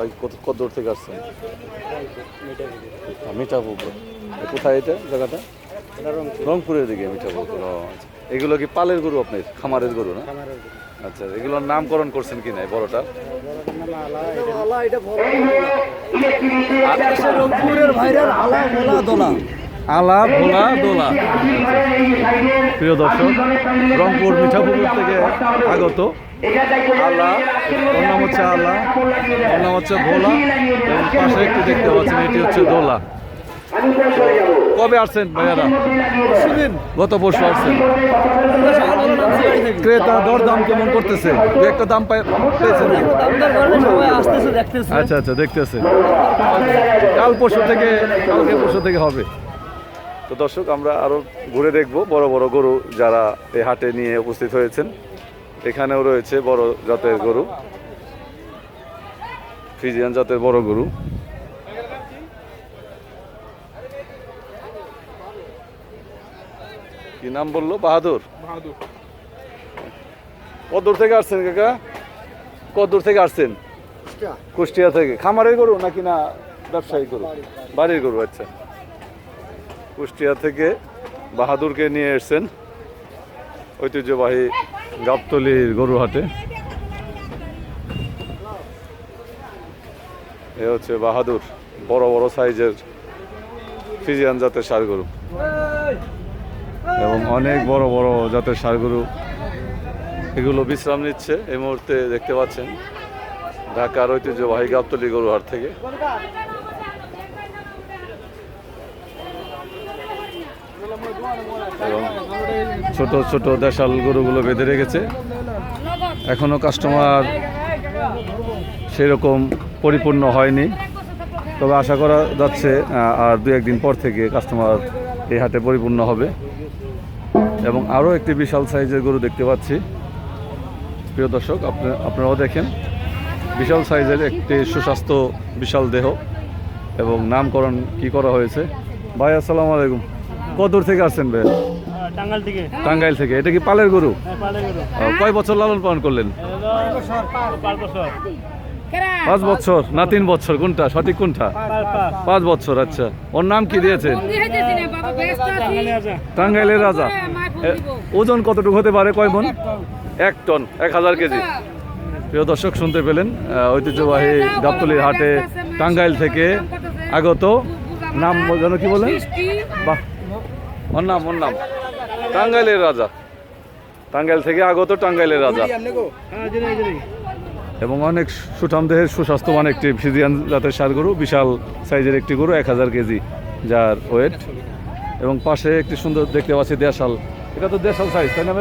ভাই কত কত দূর থেকে আসছেন? আচ্ছা, মিঠাপুকুর কোথায় এটা জায়গাটা? রংপুরের দিকে মিঠাপুকুর ও আচ্ছা। এগুলো কি পালের গরু আপনার? খামারের গরু না? আচ্ছা এগুলোর নামকরণ করছেন কি নাই বড়টা? রংপুরের ভাইরাল আলা মোলা দোলা। আলা ভোলা দোলা। প্রিয় দর্শক রংপুর মিঠাপুকুর থেকে আগত আলা। ওর নাম হচ্ছে আলা ওর নাম হচ্ছে ভোলা। এবং পাশে একটু দেখতে পাচ্ছেন এটি হচ্ছে দোলা। কবে আসছেন ভাইয়ারা? গত পরশু আসছেন। ক্রেতা দর দাম কেমন করতেছে? দু একটা দাম পেয়েছেন আসতেছে আচ্ছা আচ্ছা দেখতেছে। কাল পরশু থেকে কালকে পরশু থেকে হবে। তো দর্শক আমরা আরও ঘুরে দেখব বড় বড় গরু যারা এই হাটে নিয়ে উপস্থিত হয়েছেন। এখানেও রয়েছে বড় জাতের গরু। ফিজিয়ান জাতের বড় গরু। কি নাম বলল? বাহাদুর? কত দূর থেকে আসছেন কাকা? কত দূর থেকে আসছেন? কুষ্টিয়া। থেকে। খামারের গরু নাকি না ব্যবসায়ী গরু? বাড়ির গরু আচ্ছা। কুষ্টিয়া থেকে বাহাদুরকে নিয়ে এসছেন ঐতিহ্যবাহী গাবতলির গরু হাটে এ হচ্ছে বাহাদুর, বড় বড় সাইজের ফিজিয়ান জাতের গরু। এবং অনেক বড় বড় জাতের গরু এগুলো বিশ্রাম নিচ্ছে এই মুহূর্তে দেখতে পাচ্ছেন ঢাকার ঐতিহ্যবাহী গাবতলি গরুহাট থেকে। এবং ছোট ছোট দেশাল গরুগুলো বেঁধে রেখেছে। এখনও কাস্টমার সেরকম পরিপূর্ণ হয়নি। তবে আশা করা যাচ্ছে আর দু একদিন পর থেকে কাস্টমার এই হাটে পরিপূর্ণ হবে। এবং আরও একটি বিশাল সাইজের গরু দেখতে পাচ্ছি। প্রিয় দর্শক, আপনি- আপনারাও দেখেন। বিশাল সাইজের একটি সুস্বাস্থ্য বিশাল দেহ। এবং নামকরণ কি করা হয়েছে? ভাই, আসসালামু আলাইকুম। কত দূর থেকে আসছেন ভাই? টাঙ্গাল থেকে। টাঙ্গাইল থেকে। এটা কি পালের গরু? পালে কয় বছর লালন পালন করলেন? পাঁচ বছর। না তিন বছর? কোনটা? সঠিক কোনটা? পাঁচ বছর আচ্ছা। ওর নাম কি দিয়েছেন? টাঙ্গাইলের রাজা। ওজন কতটুকু হতে পারে? কয় মন? এক টন এক হাজার কেজি। প্রিয় দর্শক শুনতে পেলেন ঐতিহ্যবাহী গাবতলির হাটে টাঙ্গাইল থেকে আগত। নাম যেন কি বলেন? বাহ ওর নাম ওর নাম। টাঙ্গাইলের রাজা। টাঙ্গাইল থেকে আগত টাঙ্গাইলের রাজা। এবং অনেক সুঠাম দেহের সুস্বাস্থ্যবান একটি ফিজিয়ান জাতের সার গরু, বিশাল সাইজের একটি গরু, এক হাজার কেজি, যার ওয়েট এবং পাশে একটি সুন্দর দেখতে পাচ্ছি দেশাল। এটা তো দেশাল সাইজ তাই না?